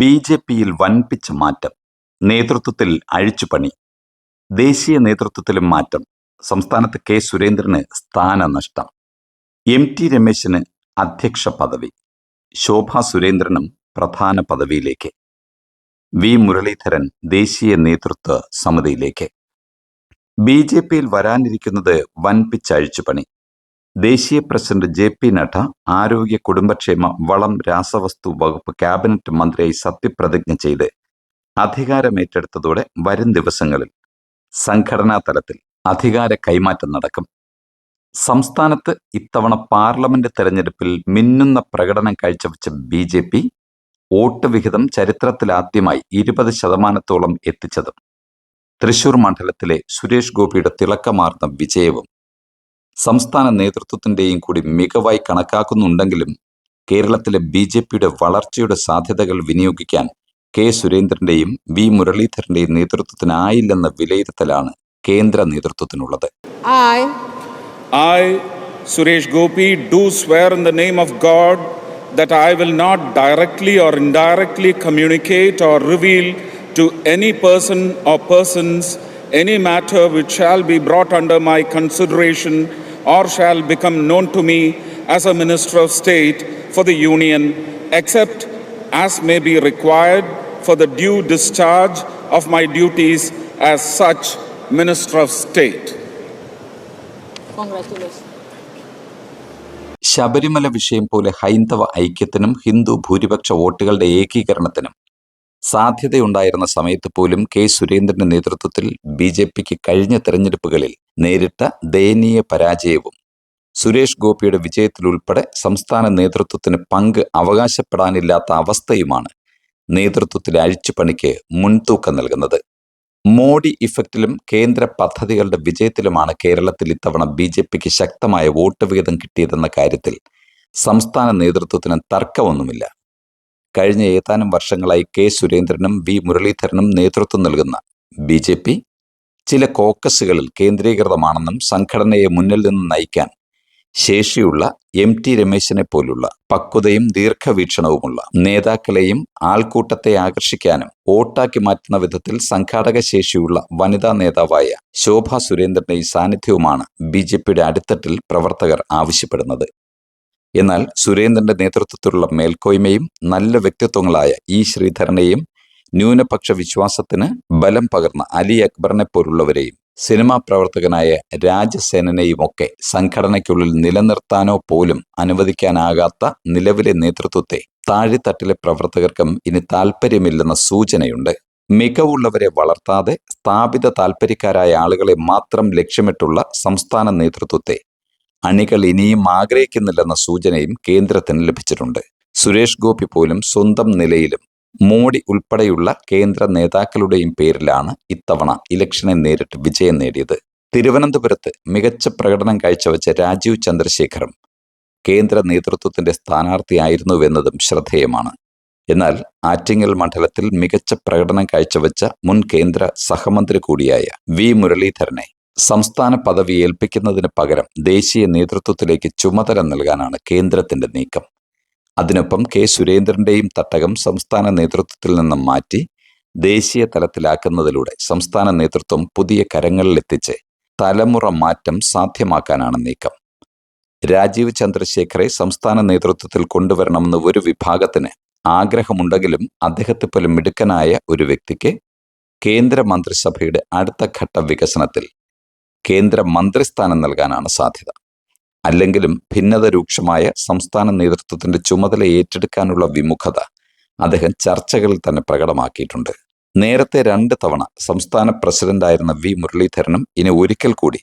B J പിയിൽ വൻപിച്ച മാറ്റം നേതൃത്വത്തിൽ അഴിച്ചുപണി ദേശീയ നേതൃത്വത്തിലും മാറ്റം സംസ്ഥാനത്ത് കെ സുരേന്ദ്രന് സ്ഥാനനഷ്ടം എം ടി രമേശിന് അധ്യക്ഷ പദവി ശോഭ സുരേന്ദ്രനും പ്രധാന പദവിയിലേക്ക് വി മുരളീധരൻ ദേശീയ നേതൃത്വ സമിതിയിലേക്ക്. ബി ജെ പിയിൽ വരാനിരിക്കുന്നത് വൻപിച്ച അഴിച്ചുപണി ദേശീയ പ്രസിഡന്റ് ജെ പി നഡ്ഡ ആരോഗ്യ കുടുംബക്ഷേമ വളം രാസവസ്തു വകുപ്പ് ക്യാബിനറ്റ് മന്ത്രിയായി സത്യപ്രതിജ്ഞ ചെയ്ത് അധികാരമേറ്റെടുത്തതോടെ വരും ദിവസങ്ങളിൽ സംഘടനാ തലത്തിൽ അധികാര കൈമാറ്റം നടക്കും. സംസ്ഥാനത്ത് ഇത്തവണ പാർലമെന്റ് തെരഞ്ഞെടുപ്പിൽ മിന്നുന്ന പ്രകടനം കാഴ്ചവെച്ച ബി ജെ പി വോട്ട് വിഹിതം ചരിത്രത്തിലാദ്യമായി ഇരുപത് ശതമാനത്തോളം എത്തിച്ചതും. തൃശൂർ മണ്ഡലത്തിലെ സുരേഷ് ഗോപിയുടെ തിളക്കമാർന്ന വിജയവും സംസ്ഥാന നേതൃത്വത്തിന്റെയും കൂടി മികവായി കണക്കാക്കുന്നുണ്ടെങ്കിലും കേരളത്തിലെ ബി ജെ പിയുടെ വളർച്ചയുടെ സാധ്യതകൾ വിനിയോഗിക്കാൻ കെ സുരേന്ദ്രന്റെയും വി മുരളീധരന്റെയും നേതൃത്വത്തിനായില്ലെന്ന വിലയിരുത്തലാണ് കേന്ദ്ര നേതൃത്വത്തിനുള്ളത്. Suresh Gopi do swear in the name of God of I will not directly or indirectly communicate or reveal to any person or persons or persons any matter which shall be brought under my consideration or shall become known to me as a Minister of State for the Union, except as may be required for the due discharge of my duties as such Minister of State. congratulations. Sabarimala വിഷയം പോലെ ഹൈന്ദവ ഐക്യത്തിനും ഹിന്ദു ഭൂരിപക്ഷ വോട്ടുകളുടെ ഏകീകരണത്തിനും സാധ്യതയുണ്ടായിരുന്ന സമയത്ത് പോലും K. സുരേന്ദ്രന്റെ നേതൃത്വത്തിൽ ബി. ജെ. പിക്ക് കഴിഞ്ഞ തെരഞ്ഞെടുപ്പുകളിൽ നേരിട്ട ദയനീയ പരാജയവും സുരേഷ് ഗോപിയുടെ വിജയത്തിലുൾപ്പെടെ സംസ്ഥാന നേതൃത്വത്തിന് പങ്ക് അവകാശപ്പെടാനില്ലാത്ത അവസ്ഥയുമാണ് നേതൃത്വത്തിലെ അഴിച്ചുപണിക്ക് മുൻതൂക്കം നൽകുന്നത്. മോഡി ഇഫക്റ്റിലും കേന്ദ്ര പദ്ധതികളുടെ വിജയത്തിലുമാണ് കേരളത്തിൽ ഇത്തവണ ബി. ജെ. പിക്ക് ശക്തമായ വോട്ട് വിഹിതം കിട്ടിയതെന്ന കാര്യത്തിൽ സംസ്ഥാന നേതൃത്വത്തിന് തർക്കമൊന്നുമില്ല. കഴിഞ്ഞ ഏതാനും വർഷങ്ങളായി കെ സുരേന്ദ്രനും വി മുരളീധരനും നേതൃത്വം നൽകുന്ന ബി ജെ പി ചില കോക്കസുകളിൽ കേന്ദ്രീകൃതമാണെന്നും സംഘടനയെ മുന്നിൽ നിന്ന് നയിക്കാൻ ശേഷിയുള്ള എം ടി രമേശിനെ പോലുള്ള പക്വതയും ദീർഘവീക്ഷണവുമുള്ള നേതാക്കളെയും ആൾക്കൂട്ടത്തെ ആകർഷിക്കാനും വോട്ടാക്കി മാറ്റുന്ന വിധത്തിൽ സംഘാടക ശേഷിയുള്ള വനിതാ നേതാവായ ശോഭ സുരേന്ദ്രന്റെ സാന്നിധ്യവുമാണ് ബി ജെ പിയുടെ അടിത്തട്ടിൽ പ്രവർത്തകർ ആവശ്യപ്പെടുന്നത്. എന്നാൽ സുരേന്ദ്രന്റെ നേതൃത്വത്തിലുള്ള മേൽക്കോയ്മയും നല്ല വ്യക്തിത്വങ്ങളായ ഇ ശ്രീധരനെയും ന്യൂനപക്ഷ വിശ്വാസത്തിന് ബലം പകർന്ന അലി അക്ബറിനെ പോലുള്ളവരെയും സിനിമാ പ്രവർത്തകനായ രാജസേനനെയുമൊക്കെ സംഘടനയ്ക്കുള്ളിൽ നിലനിർത്താനോ പോലും അനുവദിക്കാനാകാത്ത നിലവിലെ നേതൃത്വത്തെ താഴെത്തട്ടിലെ പ്രവർത്തകർക്കും ഇനി താൽപ്പര്യമില്ലെന്ന സൂചനയുണ്ട്. മികവുള്ളവരെ വളർത്താതെ സ്ഥാപിത താൽപ്പര്യക്കാരായ ആളുകളെ മാത്രം ലക്ഷ്യമിട്ടുള്ള സംസ്ഥാന നേതൃത്വത്തെ അണികൾ ഇനിയും ആഗ്രഹിക്കുന്നില്ലെന്ന സൂചനയും കേന്ദ്രത്തിന് ലഭിച്ചിട്ടുണ്ട്. സുരേഷ് ഗോപി പോലും സ്വന്തം നിലയിലും മോഡി ഉൾപ്പെടെയുള്ള കേന്ദ്ര നേതാക്കളുടെയും പേരിലാണ് ഇത്തവണ ഇലക്ഷനെ നേരിട്ട് വിജയം നേടിയത്. തിരുവനന്തപുരത്ത് മികച്ച പ്രകടനം കാഴ്ചവെച്ച രാജീവ് ചന്ദ്രശേഖറും കേന്ദ്ര നേതൃത്വത്തിന്റെ സ്ഥാനാർത്ഥിയായിരുന്നുവെന്നതും ശ്രദ്ധേയമാണ്. എന്നാൽ ആറ്റിങ്ങൽ മണ്ഡലത്തിൽ മികച്ച പ്രകടനം കാഴ്ചവെച്ച മുൻ കേന്ദ്ര സഹമന്ത്രി കൂടിയായ വി മുരളീധരനെ സംസ്ഥാന പദവി ഏൽപ്പിക്കുന്നതിന് പകരം ദേശീയ നേതൃത്വത്തിലേക്ക് ചുമതല നൽകാനാണ് കേന്ദ്രത്തിന്റെ നീക്കം. അതിനൊപ്പം കെ. സുരേന്ദ്രന്റെയും തട്ടകം സംസ്ഥാന നേതൃത്വത്തിൽ നിന്നും മാറ്റി ദേശീയ തലത്തിലാക്കുന്നതിലൂടെ സംസ്ഥാന നേതൃത്വം പുതിയ കരങ്ങളിലെത്തിച്ച് തലമുറ മാറ്റം സാധ്യമാക്കാനാണ് നീക്കം. രാജീവ് ചന്ദ്രശേഖറെ സംസ്ഥാന നേതൃത്വത്തിൽ കൊണ്ടുവരണമെന്ന് ഒരു വിഭാഗത്തിന് ആഗ്രഹമുണ്ടെങ്കിലും അദ്ദേഹത്തെ പോലും മിടുക്കനായ ഒരു വ്യക്തിക്ക് കേന്ദ്ര മന്ത്രിസഭയുടെ അടുത്ത ഘട്ട വികസനത്തിൽ കേന്ദ്ര മന്ത്രിസ്ഥാനം നൽകാനാണ് സാധ്യത. അല്ലെങ്കിലും ഭിന്നത രൂക്ഷമായ സംസ്ഥാന നേതൃത്വത്തിന്റെ ചുമതല ഏറ്റെടുക്കാനുള്ള വിമുഖത അദ്ദേഹം ചർച്ചകളിൽ തന്നെ പ്രകടമാക്കിയിട്ടുണ്ട്. നേരത്തെ രണ്ട് തവണ സംസ്ഥാന പ്രസിഡന്റായിരുന്ന വി. മുരളീധരനും ഇനി ഒരിക്കൽ കൂടി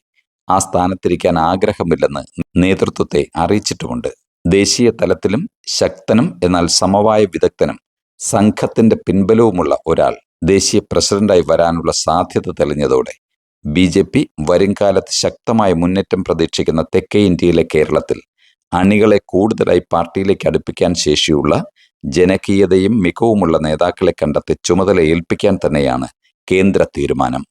ആ സ്ഥാനത്തിരിക്കാൻ ആഗ്രഹമില്ലെന്ന് നേതൃത്വത്തെ അറിയിച്ചിട്ടുമുണ്ട്. ദേശീയ തലത്തിലും ശക്തനും എന്നാൽ സമവായ വിദഗ്ധനും സംഘത്തിന്റെ പിൻബലവുമുള്ള ഒരാൾ ദേശീയ പ്രസിഡന്റായി വരാനുള്ള സാധ്യത തെളിഞ്ഞതോടെ ബി ജെ പി വരുംകാലത്ത് ശക്തമായ മുന്നേറ്റം പ്രതീക്ഷിക്കുന്ന തെക്കേ ഇന്ത്യയിലെ കേരളത്തിൽ അണികളെ കൂടുതലായി പാർട്ടിയിലേക്ക് അടുപ്പിക്കാൻ ശേഷിയുള്ള ജനകീയതയും മികവുമുള്ള നേതാക്കളെ കണ്ടെത്തി ചുമതല ഏൽപ്പിക്കാൻ തന്നെയാണ് കേന്ദ്ര തീരുമാനം.